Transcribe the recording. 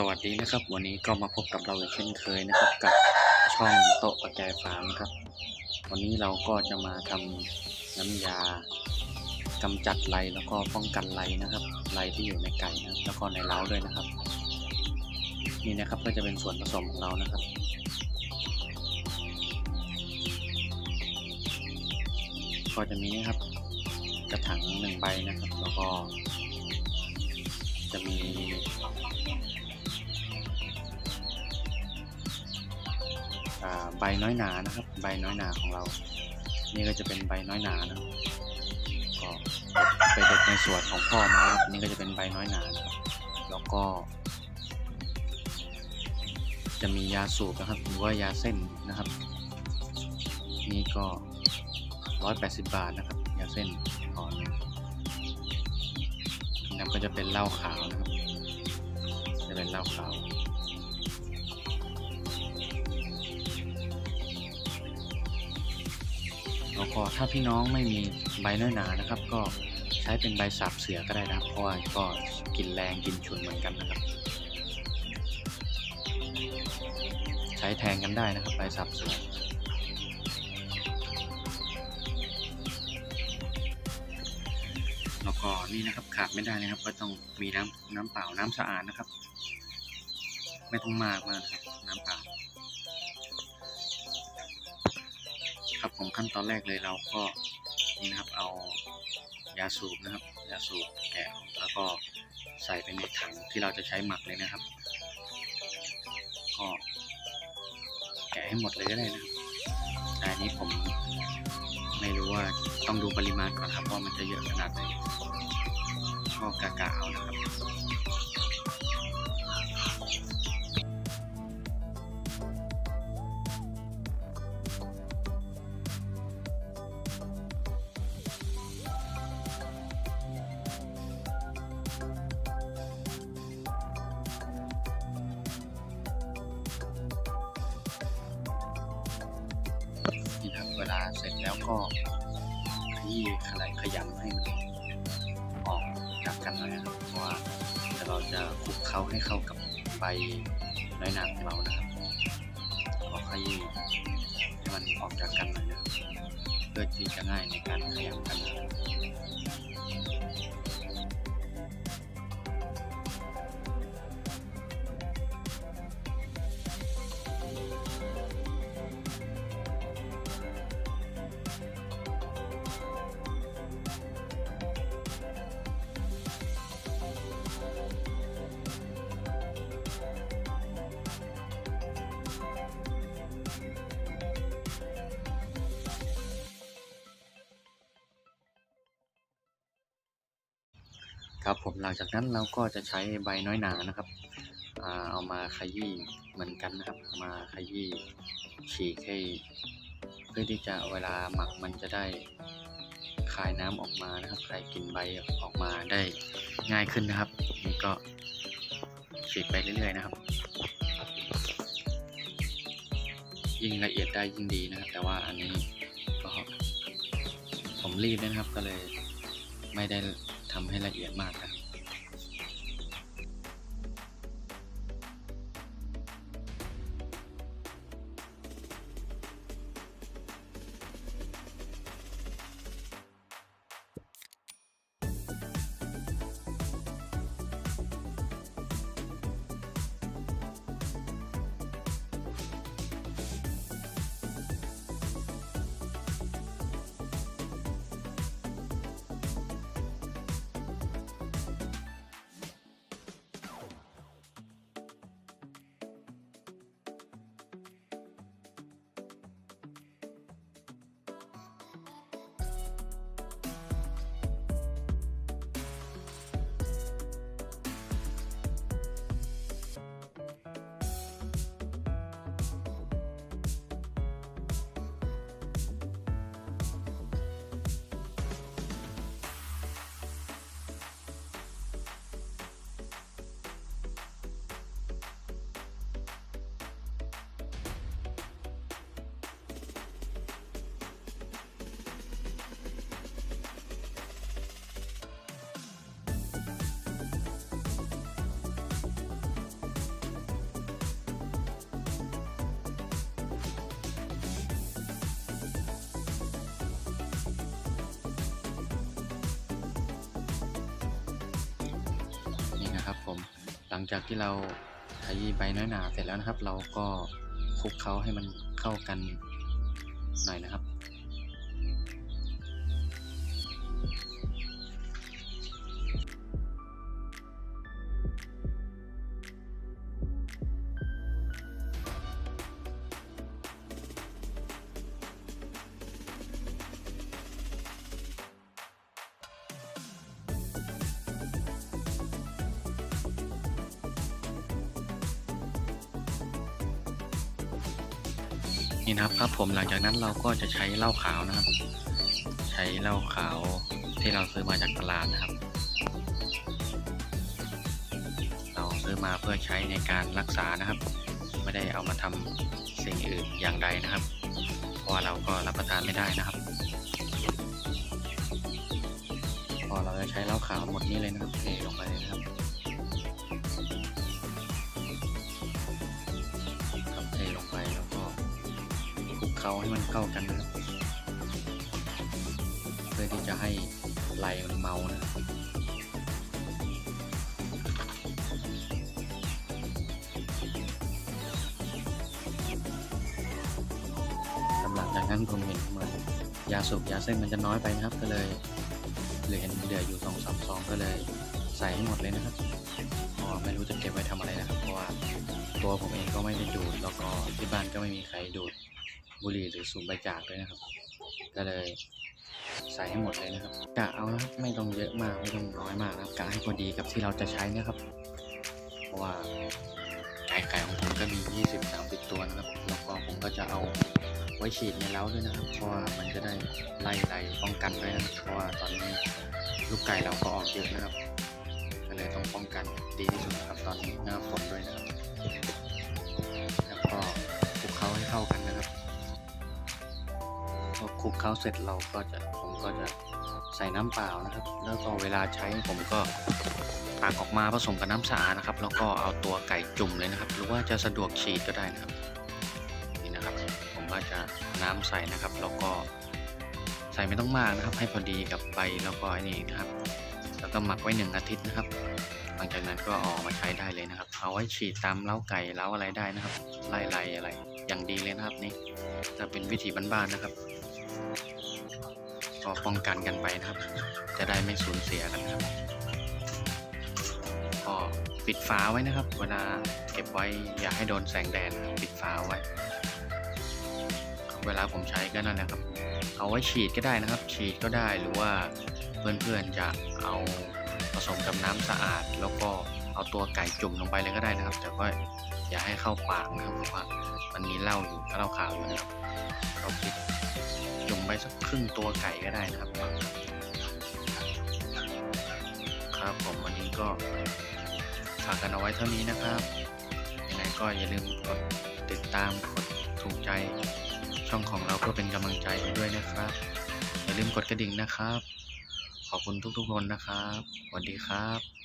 สวัสดีนะครับ วันนี้ก็มาพบกับเราเช่นเคยนะครับ กับช่องโต๊ะปัจจัยฟาร์มครับ วันนี้เราก็จะมาทำน้ำยากำจัดไรแล้วก็ป้องกันไรนะครับไรที่อยู่ในไก่นะแล้วก็ในเล้าด้วยนะครับ นี่นะครับก็จะเป็นส่วนผสมของเรานะครับก็จะมีนะครับ กระถางหนึ่งใบนะครับ แล้วก็จะมี ใบน้อยหนานะครับ ใบน้อยหนาของเรา นี่ก็จะเป็นใบน้อยหนานะก็ไปเด็ดในสวนของพ่อมานะครับนี่ก็จะเป็นใบน้อยหนานะครับแล้วก็ จะมียาสูบนะครับ หรือว่ายาเส้นนะครับ นี่ก็ 180 บาทนะครับ ยาเส้นก่อนนึงนั่นก็จะเป็นเหล้าขาวนะครับ จะเป็นเหล้าขาว แล้วก็ถ้าพี่น้องไม่มีใบน้อยหนานะครับ ก็ใช้เป็นใบสาบเสือก็ได้นะครับ เพราะว่าก็กินแรงกินฉุนเหมือนกันนะครับ ใช้แทนกันได้นะครับใบสาบเสือแล้วก็นี่นะครับขาดไม่ได้นะครับ ก็ต้องมีน้ำน้ำเปล่าน้ำสะอาดนะครับ ไม่ต้องมากมากนะครับน้ำเปล่า ครับผมขั้นตอนแรกเลยเราก็นี่นะครับเอายาสูบนะครับยาสูบแกะแล้วก็ใส่ไปในถังที่เราจะใช้หมักเลยนะครับก็แกะให้หมดเลยก็ได้นะครับแต่อันนี้ผมไม่รู้ว่าต้องดูปริมาณก่อนครับว่ามันจะเยอะขนาดไหนก็กะกะเอานะครับ เวลาเสร็จแล้วก็ขยี้ขลายขยำให้มันออกจากกันหน่อยนะครับเพราะว่าเดี๋ยวเราจะคลุกเขาให้เข้ากับใบน้อยหนาของเรานะครับก็ขยี้ให้มันออกจากกันหน่อยนะครับเพื่อที่จะง่ายในการขยำกันนะครับ ครับผมหลังจากนั้นเราก็จะใช้ใบน้อยหนานะครับเอามาขยี้เหมือนกันนะครับ มาขยี้ฉีกให้เพื่อที่จะเวลาหมักมันจะได้คายน้ำออกมานะครับคายกลิ่นใบออกมาได้ง่ายขึ้นนะครับนี่ก็ฉีกไปเรื่อยๆนะครับ ยิ่งละเอียดได้ยิ่งดีนะครับ แต่ว่าอันนี้ก็ผมรีบนะครับก็เลยไม่ได้ ทำให้ละเอียดมากนะ ลังจากที่เราขยี้ใบน้อยหนาเสร็จแล้วนะครับ เราก็คลุกเคล้าให้มันเข้ากันหน่อยนะครับ นี่นะครับครับผมหลังจากนั้นเราก็จะใช้เหล้าขาวนะครับ ใช้เหล้าขาวที่เราซื้อมาจากตลาดนะครับ เราซื้อมาเพื่อใช้ในการรักษานะครับ ไม่ได้เอามาทำสิ่งอื่นอย่างใดนะครับ เพราะเราก็รับประทานไม่ได้นะครับ พอเราจะใช้เหล้าขาวหมดนี้เลยนะครับเทลงไปเลยนะครับ เคล้าให้มันเข้ากันนะครับเพื่อที่จะให้ไหลมันเมานะครับสำหรับจากนั้นผมเห็นเหมือนยาสูบยาเส้นมันจะน้อยไปนะครับก็เลยเหลือเห็นเหลืออยู่สองสามซองก็เลยใส่ให้หมดเลยนะครับไม่รู้จะเก็บไว้ทำอะไรนะครับ เพราะว่าตัวผมเองก็ไม่ได้ดูด แล้วก็ที่บ้านก็ไม่มีใครดูด บุหรี่หรือสูบใบจากด้วยนะครับ ก็เลยใส่ให้หมดเลยนะครับกะเอานะไม่ต้องเยอะมากไม่ต้องน้อยมากนะกะให้พอดีกับที่เราจะใช้นะครับ เพราะว่าไก่ไก่ของผมก็มี 20-30 ตัวนะครับแล้วก็ผมก็จะเอาไว้ฉีดในเล้าด้วยนะครับ เพราะว่ามันจะได้ไล่ไล่ป้องกันด้วยนะเพราะว่าตอนนี้ลูกไก่เราก็ออกเยอะนะครับก็เลยต้องป้องกันดีที่สุดนะครับตอนนี้หน้าฝนด้วยนะครับ แล้วก็คลุกเคล้าให้เข้ากันนะครับ คลุกเคล้าเสร็จเราก็จะผมก็จะใส่น้ำเปล่านะครับ แล้วก็เวลาใช้ผมก็ตักออกมาผสมกับน้ำสะอาดนะครับ แล้วก็เอาตัวไก่จุ่มเลยนะครับ หรือว่าจะสะดวกฉีดก็ได้นะครับนี่นะครับ ผมก็จะน้ำใส่นะครับ แล้วก็ใส่ไม่ต้องมากนะครับ ให้พอดีกับใบแล้วก็ไอ้นี่นะครับ แล้วก็หมักไว้หนึ่งอาทิตย์นะครับ หลังจากนั้นก็ออกมาใช้ได้เลยนะครับ เอาไว้ฉีดตามเล้าไก่เล้าอะไรได้นะครับไล่ไล่อะไรอย่างดีเลยนะครับนี่ถ้าเป็นวิธีบ้านๆนะครับ ก็ป้องกันกันไปนะครับ จะได้ไม่สูญเสียกันนะครับ ก็ปิดฝาไว้นะครับ เวลาเก็บไว้อย่าให้โดนแสงแดดปิดฝาไว้ เวลาผมใช้ก็นั่นแหละครับ เอาไว้ฉีดก็ได้นะครับ ฉีดก็ได้หรือว่าเพื่อนๆจะเอาผสมกับน้ำสะอาดแล้วก็ เอาตัวไก่จุ่มลงไปเลยก็ได้นะครับ แต่ก็อย่าให้เข้าปากนะครับเพราะว่ามันมีเหล้าอยู่เหล้าขาวอยู่นะครับเราปิดจุ่มไปสักครึ่งตัวไก่ก็ได้นะครับ ครับผมวันนี้ก็ฝากกันเอาไว้เท่านี้นะครับยังไงก็อย่าลืมกดติดตามกดถูกใจช่องของเราเพื่อเป็นกำลังใจด้วยนะครับ อย่าลืมกดกระดิ่งนะครับ ขอบคุณทุกๆคนนะครับสวัสดีครับ